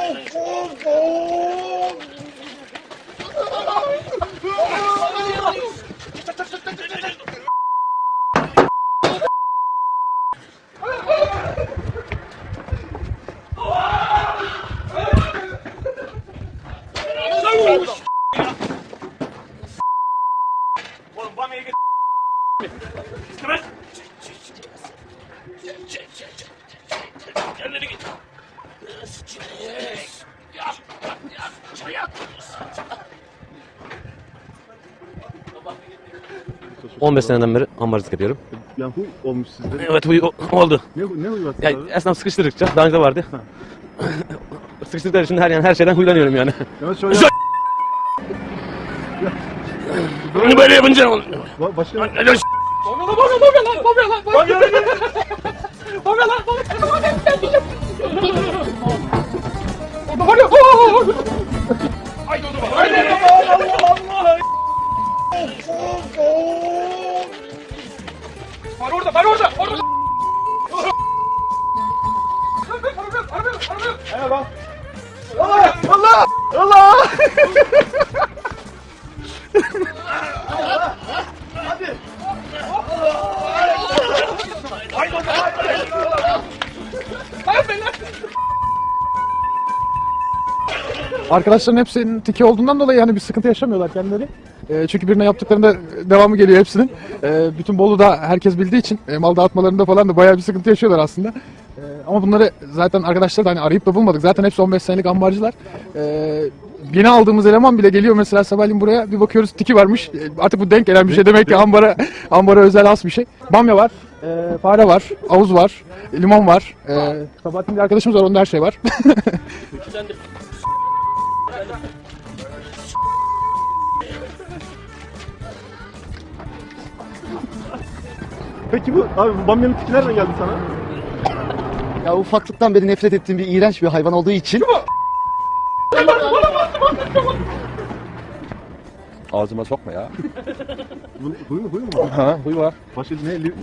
Oh, oh, oh. 15 seneden beri ambarcılık yapıyorum. Yani huy olmuş sizde. Evet huy o- oldu. Ne, ne huy var Ya sizde? esnaf sıkıştırdıkça daha önce de vardı. Sıkıştırdıkları için her yani her şeyden huylanıyorum yani. Şöyle Bunu böyle yapınca ol- Ba- başka Ne 아이고 너 봐. 아이고 바로 오르다 바로 오르다 바로 오르다 바로 오르다 바로 오르다 바로 오르다 올라 올라 올라 Arkadaşların hepsinin tiki olduğundan dolayı yani bir sıkıntı yaşamıyorlar kendileri. Ee, çünkü birine yaptıklarında devamı geliyor hepsinin. Ee, bütün Bolu'da herkes bildiği için e, mal dağıtmalarında falan da bayağı bir sıkıntı yaşıyorlar aslında. Ee, ama bunları zaten arkadaşlar da hani arayıp da bulmadık. Zaten hepsi 15 senelik ambarcılar. Yeni aldığımız eleman bile geliyor mesela sabahleyin buraya bir bakıyoruz tiki varmış. Artık bu denk gelen bir şey demek ki ambara, ambara özel has bir şey. Bamya var, e, fare var, avuz var, limon var. E, Sabahattin bir arkadaşımız var onda her şey var. Peki bu abi bu bamyanın tiki nereden geldi sana? Ya ufaklıktan beri nefret ettiğim bir iğrenç bir hayvan olduğu için Ağzıma sokma ya. Bu, huy mu huy mu? Ha, huy var. Başka ne? Li-